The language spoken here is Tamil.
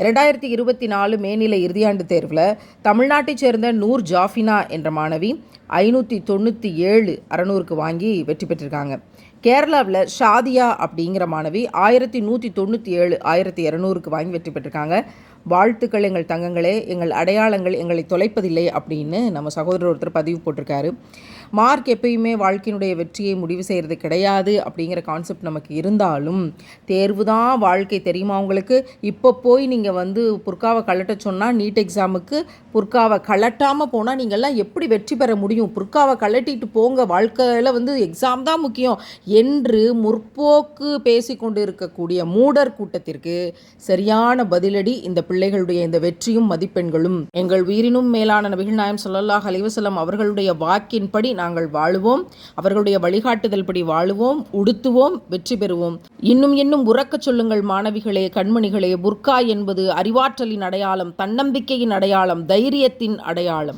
இரண்டாயிரத்தி இருபத்தி நாலு மேநிலை இறுதியாண்டு தேர்வில் தமிழ்நாட்டைச் சேர்ந்த நூர் ஜாஃபினா என்ற மாணவி ஐநூற்றி தொண்ணூற்றி ஏழு அறநூறுக்கு வாங்கி வெற்றி பெற்றிருக்காங்க. கேரளாவில் ஷாதியா அப்படிங்கிற மாணவி ஆயிரத்தி நூற்றி தொண்ணூற்றி ஏழு ஆயிரத்தி இரநூறுக்கு வாங்கி வெற்றி பெற்றிருக்காங்க. வாழ்த்துக்கள் எங்கள் தங்கங்களே எங்கள் அடையாளங்கள் எங்களை தொலைப்பதில்லை அப்படின்னு நம்ம சகோதரர் ஒருத்தர் பதிவு போட்டிருக்காரு. மார்க் எப்பயுமே வாழ்க்கையினுடைய வெற்றியை முடிவு செய்கிறது கிடையாது அப்படிங்கிற கான்செப்ட் நமக்கு இருந்தாலும் தேர்வு தான் வாழ்க்கை தெரியுமா உங்களுக்கு? இப்போ போய் நீங்கள் வந்து புர்காவை கலட்ட சொன்னால் நீட் எக்ஸாமுக்கு புர்காவை கலட்டாமல் போனால் நீங்கள்லாம் எப்படி வெற்றி பெற முடியும்? புர்காவை கலட்டிட்டு போங்க வாழ்க்கையில் வந்து எக்ஸாம் தான் முக்கியம் என்று முற்போக்கு பேசிக்கொண்டு இருக்கக்கூடிய மூடர் கூட்டத்திற்கு சரியான பதிலடி இந்த பிள்ளைகளுடைய இந்த வெற்றியும் மதிப்பெண்களும் எங்கள் உயிரினும் மேலான நபிகள் நாயம் சொல்லல்லாஹ் அலைவசலம் அவர்களுடைய வாக்கின்படி நாங்கள் வாழுவோம். அவர்களுடைய வழிகாட்டுதல் படி வாழுவோம் உடுத்துவோம் வெற்றி பெறுவோம். இன்னும் இன்னும் உறக்கச் சொல்லுங்கள் மாணவிகளே கண்மணிகளே. புர்கா என்பது அறிவாற்றலின் அடையாளம் தன்னம்பிக்கையின் அடையாளம் தைரியத்தின் அடையாளம்.